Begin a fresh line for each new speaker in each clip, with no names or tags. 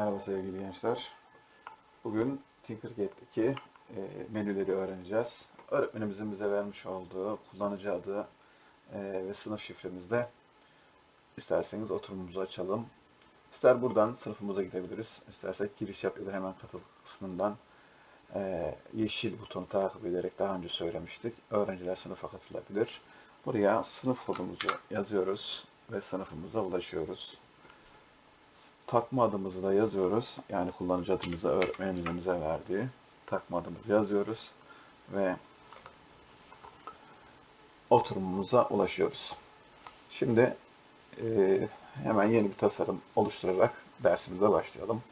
Merhaba sevgili gençler. Bugün Tinkercad'deki e, menüleri öğreneceğiz. Öğretmenimizin bize vermiş olduğu kullanıcı adı e, ve sınıf şifremizde isterseniz oturumumuzu açalım. İster buradan sınıfımıza gidebiliriz. İstersek giriş yap ya da hemen katıl kısmından e, yeşil butonu takip ederek daha önce söylemiştik. Öğrenciler sınıfa katılabilir. Buraya sınıf kodumuzu yazıyoruz ve sınıfımıza ulaşıyoruz takma adımızı da yazıyoruz. Yani kullanıcı adımızı öğretmenimizin bize verdiği takma adımızı yazıyoruz ve oturumumuza ulaşıyoruz. Şimdi e, hemen yeni bir tasarım oluşturarak dersimize başlayalım.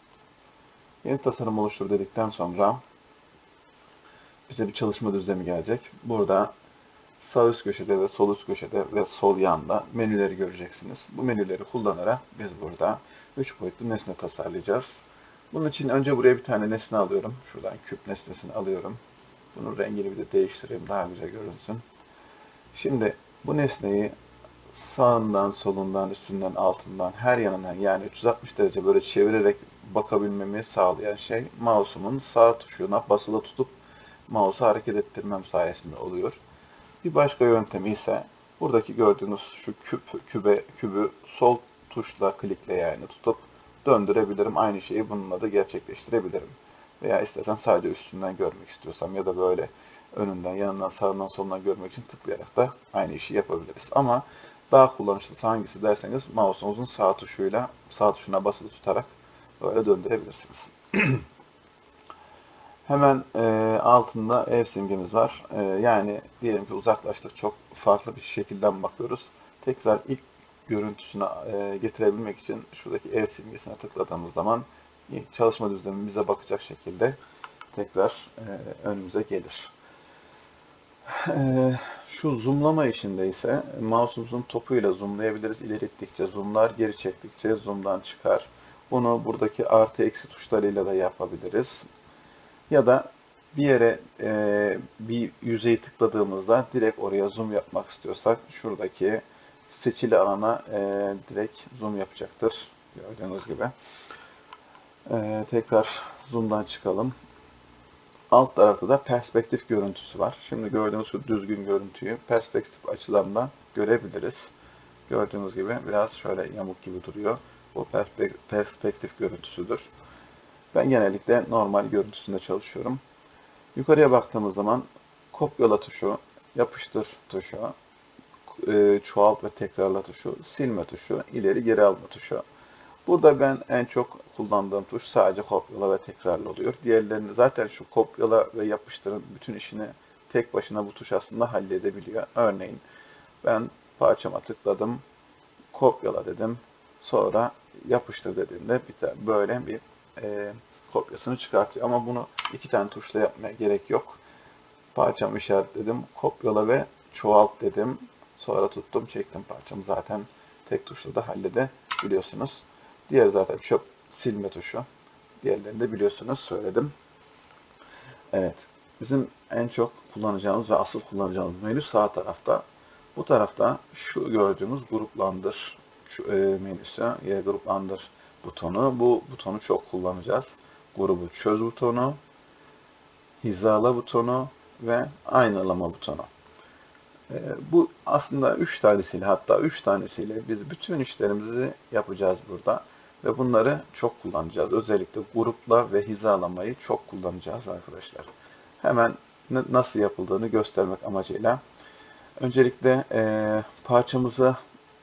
Yeni tasarım oluştur dedikten sonra bize bir çalışma düzlemi gelecek. Burada sağ üst köşede ve sol üst köşede ve sol yanda menüleri göreceksiniz. Bu menüleri kullanarak biz burada 3 boyutlu nesne tasarlayacağız. Bunun için önce buraya bir tane nesne alıyorum. Şuradan küp nesnesini alıyorum. Bunun rengini bir de değiştireyim daha güzel görünsün. Şimdi bu nesneyi sağından, solundan, üstünden, altından, her yanından yani 360 derece böyle çevirerek bakabilmemi sağlayan şey mouse'umun sağ tuşuna basılı tutup mouse'u hareket ettirmem sayesinde oluyor. Bir başka yöntemi ise buradaki gördüğünüz şu küp, kübe, kübü sol tuşla klikle yani tutup döndürebilirim. Aynı şeyi bununla da gerçekleştirebilirim. Veya istersen sadece üstünden görmek istiyorsam ya da böyle önünden, yanından, sağından, solundan görmek için tıklayarak da aynı işi yapabiliriz. Ama daha kullanışlısı hangisi derseniz mouse'unuzun sağ tuşuyla sağ tuşuna basılı tutarak böyle döndürebilirsiniz. Hemen e, altında ev simgemiz var. E, yani diyelim ki uzaklaştık çok farklı bir şekilden bakıyoruz. Tekrar ilk görüntüsüne e, getirebilmek için şuradaki ev simgesine tıkladığımız zaman çalışma düzlemi bize bakacak şekilde tekrar e, önümüze gelir. E, şu zoomlama işinde ise mouse'umuzun topuyla zoomlayabiliriz. İleri zoomlar, geri çektikçe zoom'dan çıkar. Bunu buradaki artı eksi tuşlarıyla da yapabiliriz. Ya da bir yere e, bir yüzeyi tıkladığımızda direkt oraya zoom yapmak istiyorsak şuradaki seçili alana e, direkt zoom yapacaktır. Gördüğünüz gibi. E, tekrar zoom'dan çıkalım. Alt tarafta da perspektif görüntüsü var. Şimdi gördüğünüz şu düzgün görüntüyü perspektif açılarından görebiliriz. Gördüğünüz gibi biraz şöyle yamuk gibi duruyor. Bu perspektif görüntüsüdür. Ben genellikle normal görüntüsünde çalışıyorum. Yukarıya baktığımız zaman kopyala tuşu, yapıştır tuşu, e, çoğalt ve tekrarla tuşu, silme tuşu, ileri geri alma tuşu. Burada ben en çok kullandığım tuş sadece kopyala ve tekrarla oluyor. Diğerlerini zaten şu kopyala ve yapıştırın bütün işini tek başına bu tuş aslında halledebiliyor. Örneğin ben parçama tıkladım, kopyala dedim, sonra yapıştır dediğimde tane böyle bir e, kopyasını çıkartıyor. Ama bunu iki tane tuşla yapmaya gerek yok. Parçamı işaretledim, kopyala ve çoğalt dedim. Sonra tuttum, çektim parçamı zaten tek tuşla da halledebiliyorsunuz. Diğer zaten çöp silme tuşu. Diğerlerini de biliyorsunuz söyledim. Evet. Bizim en çok kullanacağımız ve asıl kullanacağımız menü sağ tarafta. Bu tarafta şu gördüğümüz gruplandır şu e, menüsü, ya gruplandır butonu. Bu butonu çok kullanacağız. Grubu çöz butonu, hizala butonu ve aynalama butonu. Ee, bu aslında üç tanesiyle hatta üç tanesiyle biz bütün işlerimizi yapacağız burada. Ve bunları çok kullanacağız. Özellikle grupla ve hizalamayı çok kullanacağız arkadaşlar. Hemen nasıl yapıldığını göstermek amacıyla. Öncelikle e, parçamızı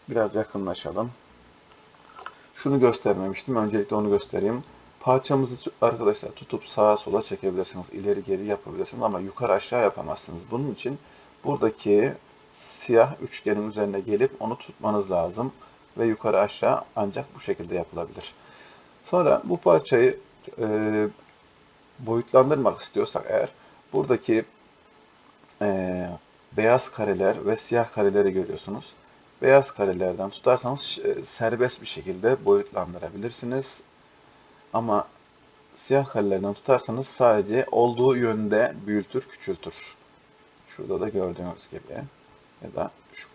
biraz yakınlaşalım. Şunu göstermemiştim. Öncelikle onu göstereyim. Parçamızı arkadaşlar tutup sağa sola çekebilirsiniz. ileri geri yapabilirsiniz ama yukarı aşağı yapamazsınız. Bunun için buradaki siyah üçgenin üzerine gelip onu tutmanız lazım. Ve yukarı aşağı ancak bu şekilde yapılabilir. Sonra bu parçayı e, boyutlandırmak istiyorsak eğer buradaki e, beyaz kareler ve siyah kareleri görüyorsunuz. Beyaz karelerden tutarsanız e, serbest bir şekilde boyutlandırabilirsiniz. Ama siyah karelerden tutarsanız sadece olduğu yönde büyütür, küçültür. Şurada da gördüğünüz gibi. Ya da şu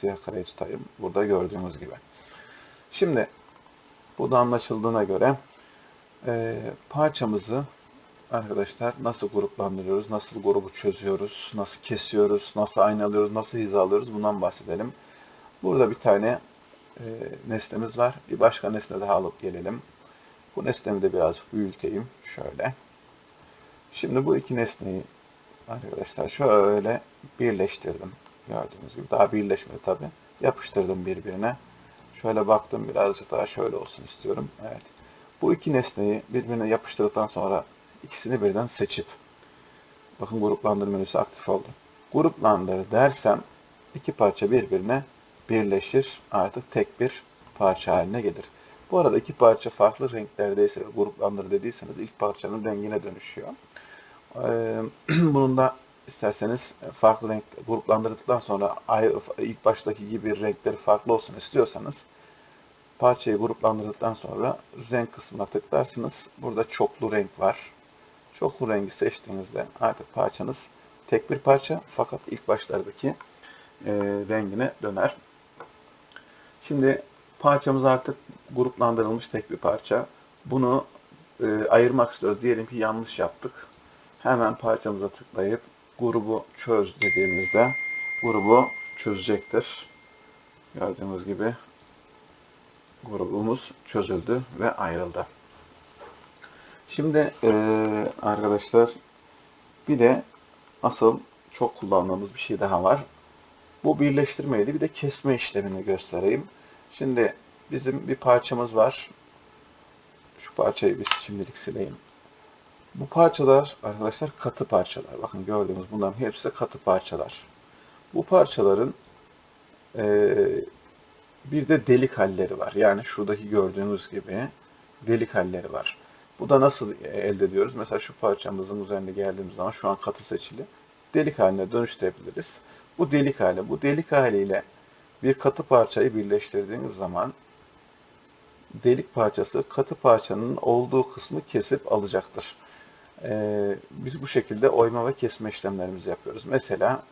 siyah kareyi tutayım. Burada gördüğünüz gibi. Şimdi bu da anlaşıldığına göre Ee, parçamızı arkadaşlar nasıl gruplandırıyoruz, nasıl grubu çözüyoruz, nasıl kesiyoruz, nasıl aynalıyoruz, nasıl hizalıyoruz bundan bahsedelim. Burada bir tane e, nesnemiz var. Bir başka nesne daha alıp gelelim. Bu nesnemi de birazcık büyüteyim. Şöyle. Şimdi bu iki nesneyi arkadaşlar şöyle birleştirdim. Gördüğünüz gibi daha birleşmedi tabi. Yapıştırdım birbirine. Şöyle baktım birazcık daha şöyle olsun istiyorum. Evet. Bu iki nesneyi birbirine yapıştırdıktan sonra ikisini birden seçip bakın gruplandır menüsü aktif oldu. Gruplandır dersem iki parça birbirine birleşir. Artık tek bir parça haline gelir. Bu arada iki parça farklı renklerdeyse gruplandır dediyseniz ilk parçanın rengine dönüşüyor. Ee, Bunun da isterseniz farklı renk gruplandırdıktan sonra ilk baştaki gibi renkleri farklı olsun istiyorsanız parçayı gruplandırdıktan sonra renk kısmına tıklarsınız. Burada çoklu renk var. Çoklu rengi seçtiğinizde artık parçanız tek bir parça fakat ilk başlardaki e, rengine döner. Şimdi parçamız artık gruplandırılmış tek bir parça. Bunu e, ayırmak istiyoruz. Diyelim ki yanlış yaptık. Hemen parçamıza tıklayıp grubu çöz dediğimizde grubu çözecektir. Gördüğünüz gibi grubumuz çözüldü ve ayrıldı. Şimdi e, arkadaşlar bir de asıl çok kullandığımız bir şey daha var. Bu birleştirmeydi. Bir de kesme işlemini göstereyim. Şimdi bizim bir parçamız var. Şu parçayı biz şimdilik sileyim. Bu parçalar arkadaşlar katı parçalar. Bakın gördüğünüz bunların hepsi katı parçalar. Bu parçaların e, bir de delik halleri var. Yani şuradaki gördüğünüz gibi delik halleri var. Bu da nasıl elde ediyoruz? Mesela şu parçamızın üzerine geldiğimiz zaman şu an katı seçili. Delik haline dönüştürebiliriz. Bu delik hali. Bu delik haliyle bir katı parçayı birleştirdiğiniz zaman delik parçası katı parçanın olduğu kısmı kesip alacaktır. Ee, biz bu şekilde oyma ve kesme işlemlerimizi yapıyoruz. Mesela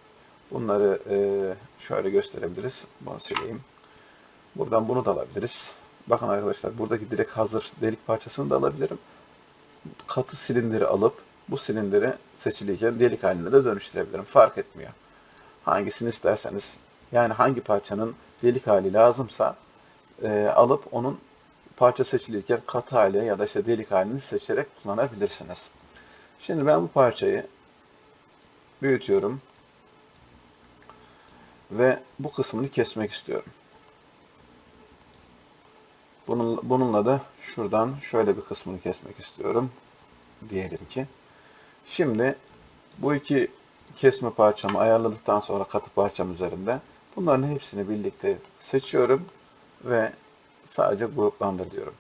bunları e, şöyle gösterebiliriz. Bunu sileyim. Buradan bunu da alabiliriz. Bakın arkadaşlar buradaki direkt hazır delik parçasını da alabilirim. Katı silindiri alıp bu silindiri seçiliyken delik haline de dönüştürebilirim. Fark etmiyor. Hangisini isterseniz yani hangi parçanın delik hali lazımsa e, alıp onun parça seçilirken katı hali ya da işte delik halini seçerek kullanabilirsiniz. Şimdi ben bu parçayı büyütüyorum ve bu kısmını kesmek istiyorum. Bunun, bununla da şuradan şöyle bir kısmını kesmek istiyorum. Diyelim ki. Şimdi bu iki kesme parçamı ayarladıktan sonra katı parçam üzerinde bunların hepsini birlikte seçiyorum ve sadece gruplandır diyorum.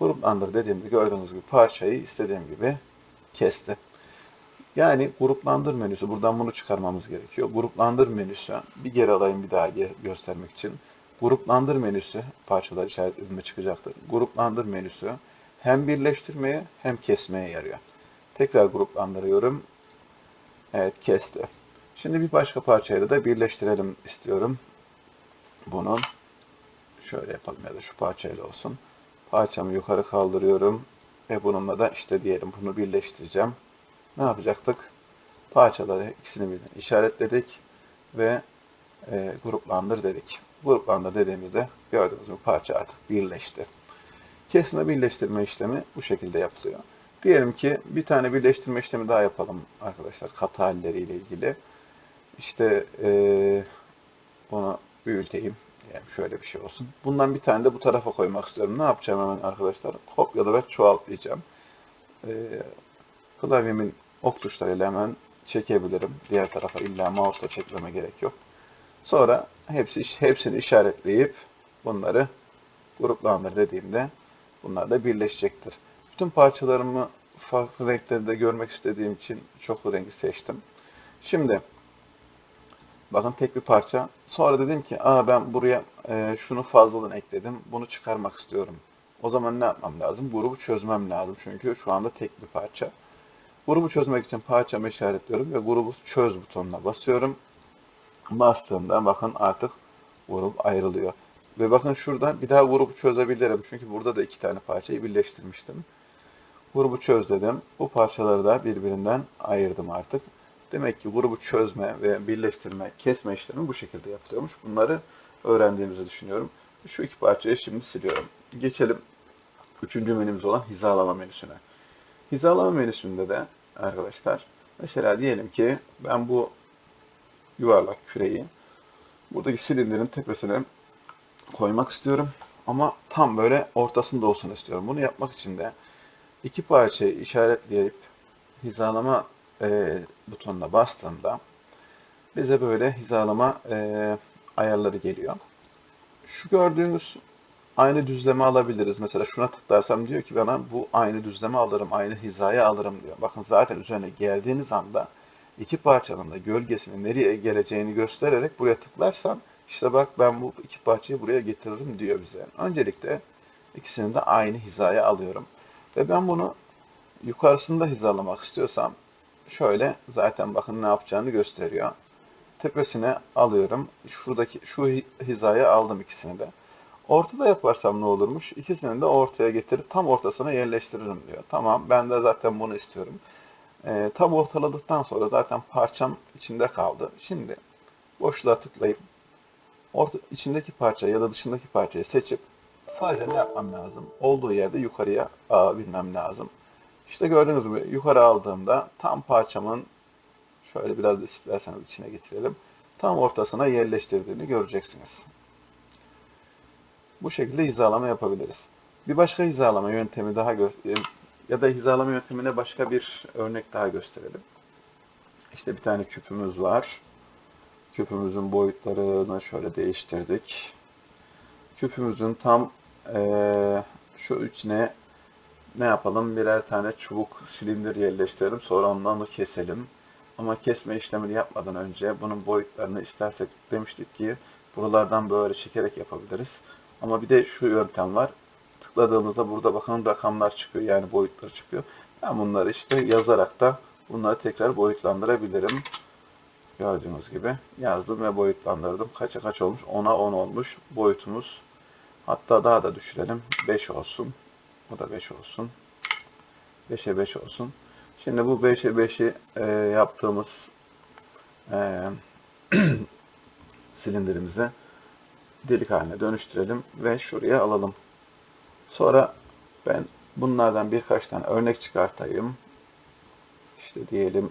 Gruplandır dediğimde gördüğünüz gibi parçayı istediğim gibi kesti. Yani gruplandır menüsü, buradan bunu çıkarmamız gerekiyor. Gruplandır menüsü, bir geri alayım bir daha göstermek için. Gruplandır menüsü, parçalar işaretlerinde çıkacaktır. Gruplandır menüsü hem birleştirmeye hem kesmeye yarıyor. Tekrar gruplandırıyorum. Evet kesti. Şimdi bir başka parçayla da birleştirelim istiyorum. Bunu şöyle yapalım ya da şu parçayla olsun. Parçamı yukarı kaldırıyorum. Ve bununla da işte diyelim bunu birleştireceğim. Ne yapacaktık? Parçaları ikisini birden işaretledik ve e, gruplandır dedik. Gruplandır dediğimizde gördüğünüz gibi parça artık birleşti. Kesme birleştirme işlemi bu şekilde yapılıyor. Diyelim ki bir tane birleştirme işlemi daha yapalım arkadaşlar katı halleriyle ilgili. İşte e, bunu büyüteyim. Yani şöyle bir şey olsun. Bundan bir tane de bu tarafa koymak istiyorum. Ne yapacağım hemen arkadaşlar? Kopyala ve çoğaltlayacağım. E, klavyemin ok tuşlarıyla hemen çekebilirim. Diğer tarafa illa mouse'la çekmeme gerek yok. Sonra hepsi hepsini işaretleyip bunları gruplandır dediğimde bunlar da birleşecektir. Bütün parçalarımı farklı renklerde görmek istediğim için çoklu rengi seçtim. Şimdi bakın tek bir parça. Sonra dedim ki Aa, ben buraya e, şunu fazladan ekledim. Bunu çıkarmak istiyorum. O zaman ne yapmam lazım? Grubu çözmem lazım. Çünkü şu anda tek bir parça. Grubu çözmek için parçamı işaretliyorum ve grubu çöz butonuna basıyorum. Bastığımda bakın artık grup ayrılıyor. Ve bakın şurada bir daha grubu çözebilirim. Çünkü burada da iki tane parçayı birleştirmiştim. Grubu çöz dedim. Bu parçaları da birbirinden ayırdım artık. Demek ki grubu çözme ve birleştirme, kesme işlemi bu şekilde yapılıyormuş. Bunları öğrendiğimizi düşünüyorum. Şu iki parçayı şimdi siliyorum. Geçelim üçüncü menümüz olan hizalama menüsüne. Hizalama menüsünde de arkadaşlar mesela diyelim ki ben bu yuvarlak küreyi buradaki silindirin tepesine koymak istiyorum. Ama tam böyle ortasında olsun istiyorum. Bunu yapmak için de iki parçayı işaretleyip hizalama e, butonuna bastığımda bize böyle hizalama e, ayarları geliyor. Şu gördüğünüz aynı düzleme alabiliriz. Mesela şuna tıklarsam diyor ki bana bu aynı düzleme alırım, aynı hizaya alırım diyor. Bakın zaten üzerine geldiğiniz anda iki parçanın da gölgesinin nereye geleceğini göstererek buraya tıklarsan işte bak ben bu iki parçayı buraya getiririm diyor bize. Öncelikle ikisini de aynı hizaya alıyorum. Ve ben bunu yukarısında hizalamak istiyorsam şöyle zaten bakın ne yapacağını gösteriyor. Tepesine alıyorum. Şuradaki şu hizaya aldım ikisini de. Ortada yaparsam ne olurmuş? İkisini de ortaya getirip tam ortasına yerleştiririm diyor. Tamam ben de zaten bunu istiyorum. Ee, tam ortaladıktan sonra zaten parçam içinde kaldı. Şimdi boşluğa tıklayıp orta, içindeki parça ya da dışındaki parçayı seçip sadece ne yapmam lazım? Olduğu yerde yukarıya alabilmem lazım. İşte gördüğünüz gibi yukarı aldığımda tam parçamın şöyle biraz isterseniz içine getirelim. Tam ortasına yerleştirdiğini göreceksiniz. Bu şekilde hizalama yapabiliriz. Bir başka hizalama yöntemi daha gö- ya da hizalama yöntemine başka bir örnek daha gösterelim. İşte bir tane küpümüz var. Küpümüzün boyutlarını şöyle değiştirdik. Küpümüzün tam eee, şu içine ne yapalım? Birer tane çubuk silindir yerleştirelim. Sonra ondan da keselim. Ama kesme işlemini yapmadan önce bunun boyutlarını istersek demiştik ki buralardan böyle çekerek yapabiliriz. Ama bir de şu yöntem var. Tıkladığımızda burada bakın rakamlar çıkıyor. Yani boyutları çıkıyor. Ben bunları işte yazarak da bunları tekrar boyutlandırabilirim. Gördüğünüz gibi yazdım ve boyutlandırdım. Kaça kaç olmuş? 10'a 10 olmuş boyutumuz. Hatta daha da düşürelim. 5 olsun. Bu da 5 olsun. 5'e 5 olsun. Şimdi bu 5'e 5'i e, yaptığımız e, silindirimizi delik haline dönüştürelim ve şuraya alalım. Sonra ben bunlardan birkaç tane örnek çıkartayım. İşte diyelim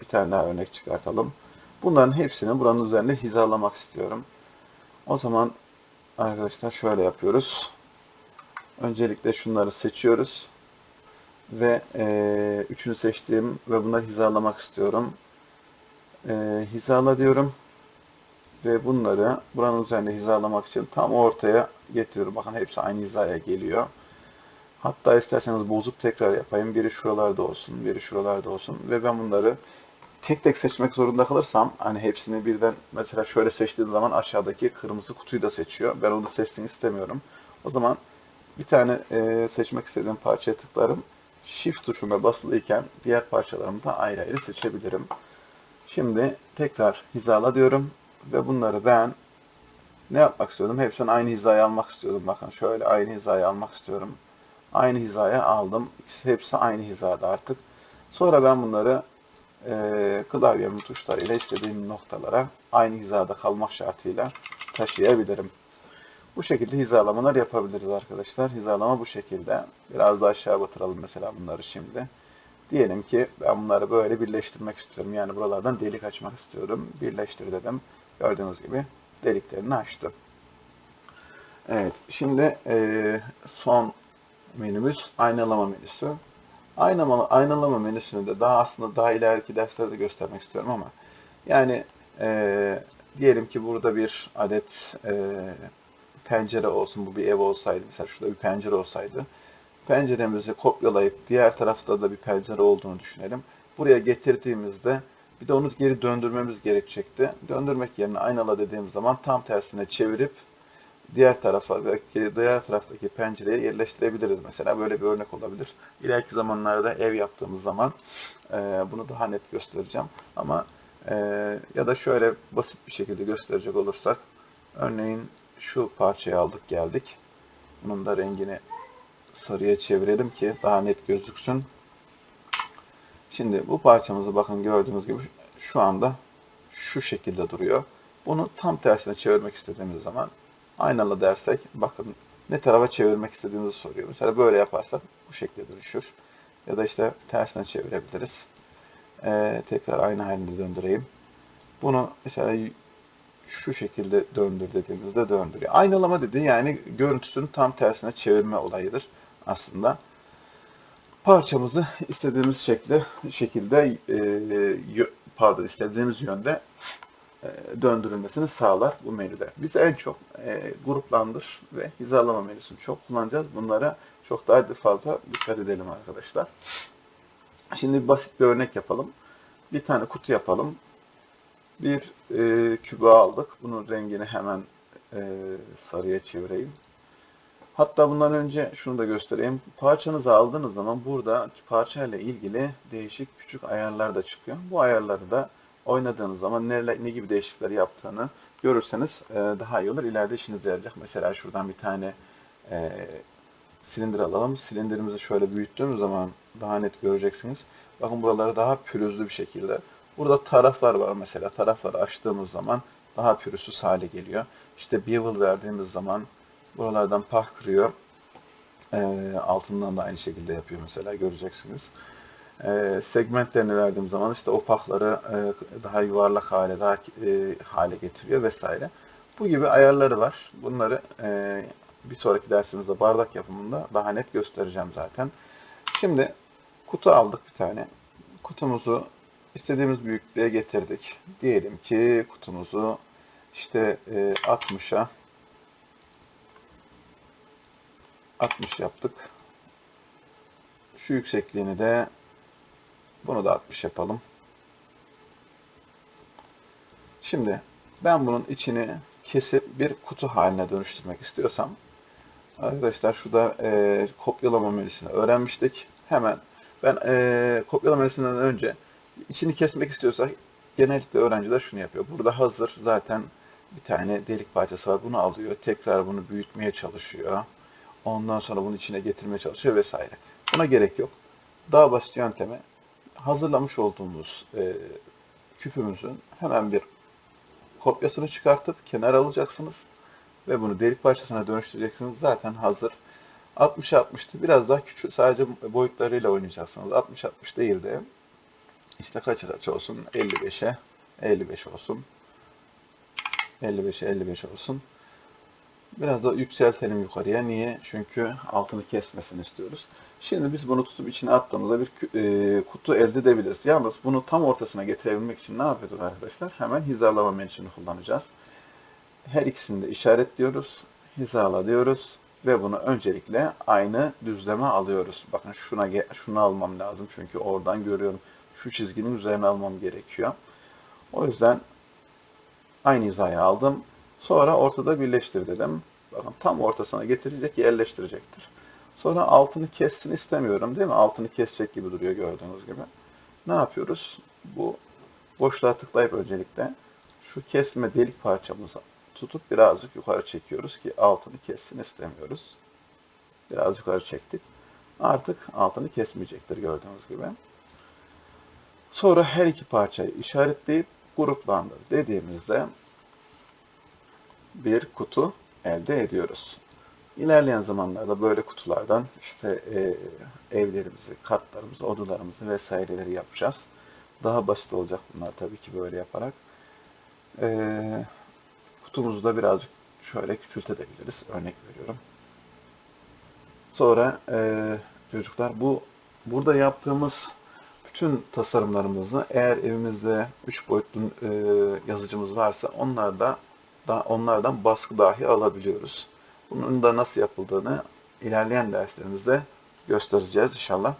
bir tane daha örnek çıkartalım. Bunların hepsini buranın üzerine hizalamak istiyorum. O zaman arkadaşlar şöyle yapıyoruz. Öncelikle şunları seçiyoruz. Ve e, üçünü seçtiğim ve bunları hizalamak istiyorum. E, hizala diyorum. Ve bunları buranın üzerinde hizalamak için tam ortaya getiriyorum. Bakın hepsi aynı hizaya geliyor. Hatta isterseniz bozup tekrar yapayım. Biri şuralarda olsun, biri şuralarda olsun. Ve ben bunları tek tek seçmek zorunda kalırsam hani hepsini birden mesela şöyle seçtiğim zaman aşağıdaki kırmızı kutuyu da seçiyor. Ben onu seçsin istemiyorum. O zaman bir tane e, seçmek istediğim parçaya tıklarım. Shift tuşuna basılıyken diğer parçalarımı da ayrı ayrı seçebilirim. Şimdi tekrar hizala diyorum ve bunları ben ne yapmak istiyordum? Hepsini aynı hizaya almak istiyordum. Bakın şöyle aynı hizaya almak istiyorum. Aynı hizaya aldım. Hepsi aynı hizada artık. Sonra ben bunları e, klavyemin tuşlarıyla istediğim noktalara aynı hizada kalmak şartıyla taşıyabilirim. Bu şekilde hizalamalar yapabiliriz arkadaşlar. Hizalama bu şekilde. Biraz daha aşağı batıralım mesela bunları şimdi. Diyelim ki ben bunları böyle birleştirmek istiyorum. Yani buralardan delik açmak istiyorum. Birleştir dedim. Gördüğünüz gibi deliklerini açtı. Evet. Şimdi e, son menümüz aynalama menüsü. Aynalama, aynalama menüsünü de daha aslında daha ileriki derslerde göstermek istiyorum ama yani e, diyelim ki burada bir adet e, pencere olsun, bu bir ev olsaydı, mesela şurada bir pencere olsaydı, penceremizi kopyalayıp diğer tarafta da bir pencere olduğunu düşünelim. Buraya getirdiğimizde bir de onu geri döndürmemiz gerekecekti. Döndürmek yerine aynala dediğim zaman tam tersine çevirip diğer tarafa belki diğer taraftaki pencereye yerleştirebiliriz mesela. Böyle bir örnek olabilir. İleriki zamanlarda ev yaptığımız zaman e, bunu daha net göstereceğim. Ama e, ya da şöyle basit bir şekilde gösterecek olursak örneğin şu parçayı aldık geldik. Bunun da rengini sarıya çevirelim ki daha net gözüksün. Şimdi bu parçamızı bakın gördüğünüz gibi şu anda şu şekilde duruyor. Bunu tam tersine çevirmek istediğimiz zaman aynalı dersek bakın ne tarafa çevirmek istediğimizi soruyor. Mesela böyle yaparsak bu şekilde dönüşür. Ya da işte tersine çevirebiliriz. Ee, tekrar aynı halinde döndüreyim. Bunu mesela şu şekilde döndür dediğimizde döndürüyor. Aynalama dediği yani görüntüsünün tam tersine çevirme olayıdır aslında. Parçamızı istediğimiz şekilde şekilde e, pardon istediğimiz yönde döndürülmesini sağlar bu menüde. Biz en çok e, gruplandır ve hizalama menüsünü çok kullanacağız. Bunlara çok daha fazla dikkat edelim arkadaşlar. Şimdi basit bir örnek yapalım. Bir tane kutu yapalım. Bir e, kübü aldık. Bunun rengini hemen e, sarıya çevireyim. Hatta bundan önce şunu da göstereyim. Parçanızı aldığınız zaman burada parçayla ilgili değişik küçük ayarlar da çıkıyor. Bu ayarları da oynadığınız zaman neler, ne gibi değişiklikler yaptığını görürseniz e, daha iyi olur. İleride işinize yarayacak. Mesela şuradan bir tane e, silindir alalım. Silindirimizi şöyle büyüttüğümüz zaman daha net göreceksiniz. Bakın buraları daha pürüzlü bir şekilde. Burada taraflar var mesela. Tarafları açtığımız zaman daha pürüzsüz hale geliyor. İşte bevel verdiğimiz zaman buralardan pah kırıyor. Ee, altından da aynı şekilde yapıyor mesela göreceksiniz. Ee, segmentlerini verdiğim zaman işte o pahları e, daha yuvarlak hale, daha e, hale getiriyor vesaire. Bu gibi ayarları var. Bunları e, bir sonraki dersimizde bardak yapımında daha net göstereceğim zaten. Şimdi kutu aldık bir tane. Kutumuzu istediğimiz büyüklüğe getirdik. Diyelim ki kutumuzu işte e, 60'a 60 yaptık. Şu yüksekliğini de bunu da 60 yapalım. Şimdi ben bunun içini kesip bir kutu haline dönüştürmek istiyorsam arkadaşlar şurada e, kopyalama menüsünü öğrenmiştik. Hemen ben e, kopyalama menüsünden önce içini kesmek istiyorsak genellikle öğrenciler şunu yapıyor. Burada hazır zaten bir tane delik parçası var. Bunu alıyor. Tekrar bunu büyütmeye çalışıyor. Ondan sonra bunu içine getirmeye çalışıyor vesaire. Buna gerek yok. Daha basit yönteme hazırlamış olduğumuz e, küpümüzün hemen bir kopyasını çıkartıp kenara alacaksınız ve bunu delik parçasına dönüştüreceksiniz. Zaten hazır. 60 60'tı. Biraz daha küçük sadece boyutlarıyla oynayacaksınız. 60 60 değil de işte kaç kaç olsun? 55'e 55 olsun. 55'e 55 olsun. Biraz da yükseltelim yukarıya. Niye? Çünkü altını kesmesini istiyoruz. Şimdi biz bunu tutup içine attığımızda bir e, kutu elde edebiliriz. Yalnız bunu tam ortasına getirebilmek için ne yapıyoruz arkadaşlar? Hemen hizalama menüsünü kullanacağız. Her ikisini de işaretliyoruz. Hizala diyoruz. Ve bunu öncelikle aynı düzleme alıyoruz. Bakın şuna şunu almam lazım. Çünkü oradan görüyorum. Şu çizginin üzerine almam gerekiyor. O yüzden aynı hizaya aldım. Sonra ortada birleştir dedim. Bakın tam ortasına getirecek, yerleştirecektir. Sonra altını kessin istemiyorum değil mi? Altını kesecek gibi duruyor gördüğünüz gibi. Ne yapıyoruz? Bu boşluğa tıklayıp öncelikle şu kesme delik parçamızı tutup birazcık yukarı çekiyoruz ki altını kessin istemiyoruz. Biraz yukarı çektik. Artık altını kesmeyecektir gördüğünüz gibi. Sonra her iki parçayı işaretleyip gruplandır dediğimizde bir kutu elde ediyoruz. İlerleyen zamanlarda böyle kutulardan işte e, evlerimizi, katlarımızı, odalarımızı vesaireleri yapacağız. Daha basit olacak bunlar tabii ki böyle yaparak. E, kutumuzu da birazcık şöyle küçültebiliriz. Örnek veriyorum. Sonra e, çocuklar bu burada yaptığımız bütün tasarımlarımızı eğer evimizde 3 boyutlu e, yazıcımız varsa onlar da da onlardan baskı dahi alabiliyoruz. Bunun da nasıl yapıldığını ilerleyen derslerimizde göstereceğiz inşallah.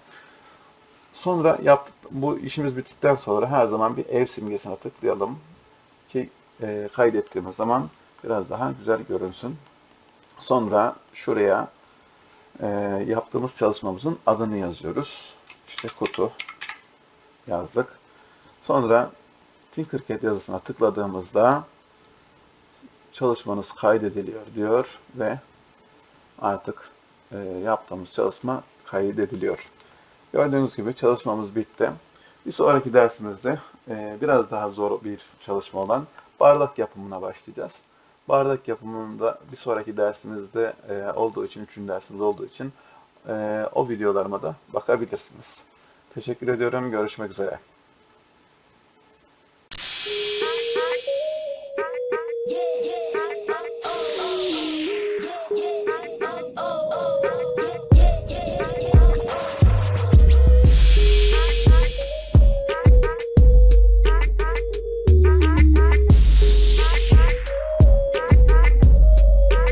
Sonra yaptık, bu işimiz bittikten sonra her zaman bir ev simgesine tıklayalım ki e, kaydettiğimiz zaman biraz daha güzel görünsün. Sonra şuraya e, yaptığımız çalışmamızın adını yazıyoruz. İşte kutu yazdık. Sonra Tinkercad yazısına tıkladığımızda çalışmanız kaydediliyor diyor ve artık e, yaptığımız çalışma kaydediliyor. Gördüğünüz gibi çalışmamız bitti. Bir sonraki dersimizde e, biraz daha zor bir çalışma olan bardak yapımına başlayacağız. Bardak yapımında bir sonraki dersimizde e, olduğu için, üçüncü dersimiz olduğu için e, o videolarıma da bakabilirsiniz. Teşekkür ediyorum. Görüşmek üzere.